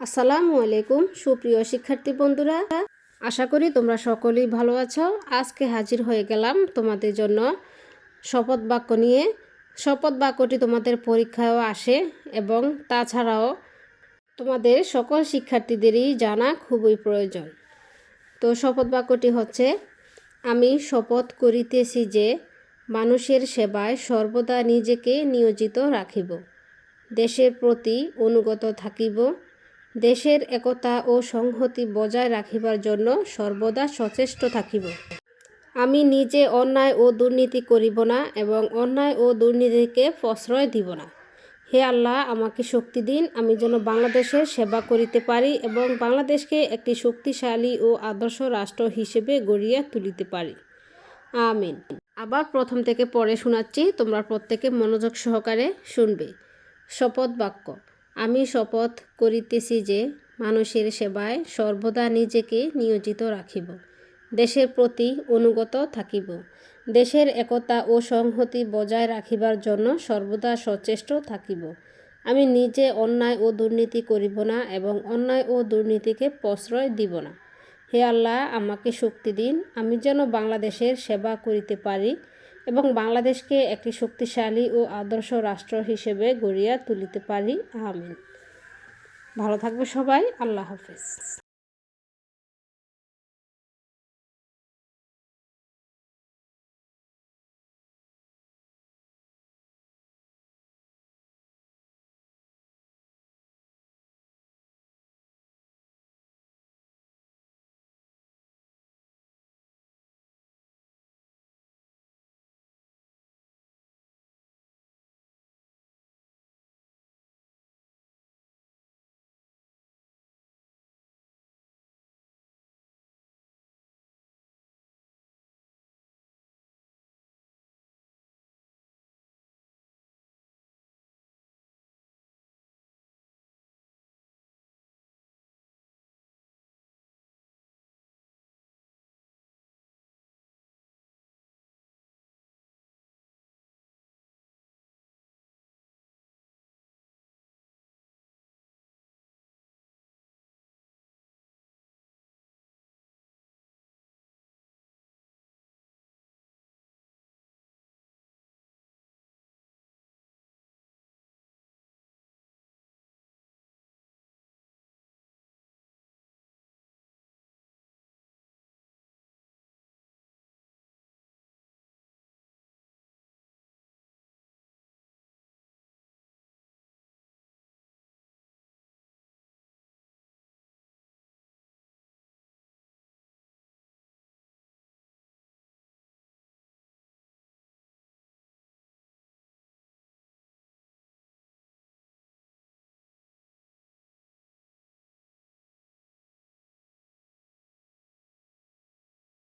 আসসালামু আলাইকুম, সুপ্রিয় শিক্ষার্থী বন্ধুরা। আশা করি তোমরা সকলেই ভালো আছো। আজকে হাজির হয়ে গেলাম তোমাদের জন্য শপথ বাক্য নিয়ে। শপথ বাক্যটি তোমাদের পরীক্ষায়ও আসে এবং তাছাড়াও তোমাদের সকল শিক্ষার্থীদেরই জানা খুবই প্রয়োজন। তো শপথ বাক্যটি হচ্ছে, আমি শপথ করিতেছি যে মানুষের সেবায় সর্বদা নিজেকে নিয়োজিত রাখিব, দেশের প্রতি অনুগত থাকিব দেশের একতা ও সংহতি বজায় রাখিবার জন্য সর্বদা সচেষ্ট থাকিব। আমি নিজে অন্যায় ও দুর্নীতি করিব না এবং অন্যায় ও দুর্নীতিকে প্রশ্রয় দিব না। হে আল্লাহ, আমাকে শক্তি দিন, আমি যেন বাংলাদেশের সেবা করিতে পারি এবং বাংলাদেশকে একটি শক্তিশালী ও আদর্শ রাষ্ট্র হিসেবে গড়িয়া তুলিতে পারি। আমিন। আবার প্রথম থেকে পরে শোনাচ্ছি, তোমরা প্রত্যেকে মনোযোগ সহকারে শুনবে। শপথ বাক্য আমি শপথ করিতেছি যে মানুষের সেবায় সর্বদা নিজেকে নিয়োজিত রাখিব। দেশের প্রতি অনুগত থাকিব। দেশের একতা ও সংহতি বজায় রাখিবার জন্য সর্বদা সচেষ্ট থাকিব। আমি নিজে অন্যায় ও দুর্নীতি করিব না এবং অন্যায় ও দুর্নীতিকে প্রশ্রয় দিব না। হে আল্লাহ, আমাকে শক্তি দিন। আমি যেন বাংলাদেশের সেবা করিতে পারি এবং বাংলাদেশকে একটি শক্তিশালী ও আদর্শ রাষ্ট্র হিসেবে গড়িয়া তুলিতে পারি। আমিন। ভালো থাকবে সবাই। আল্লাহ হাফেজ।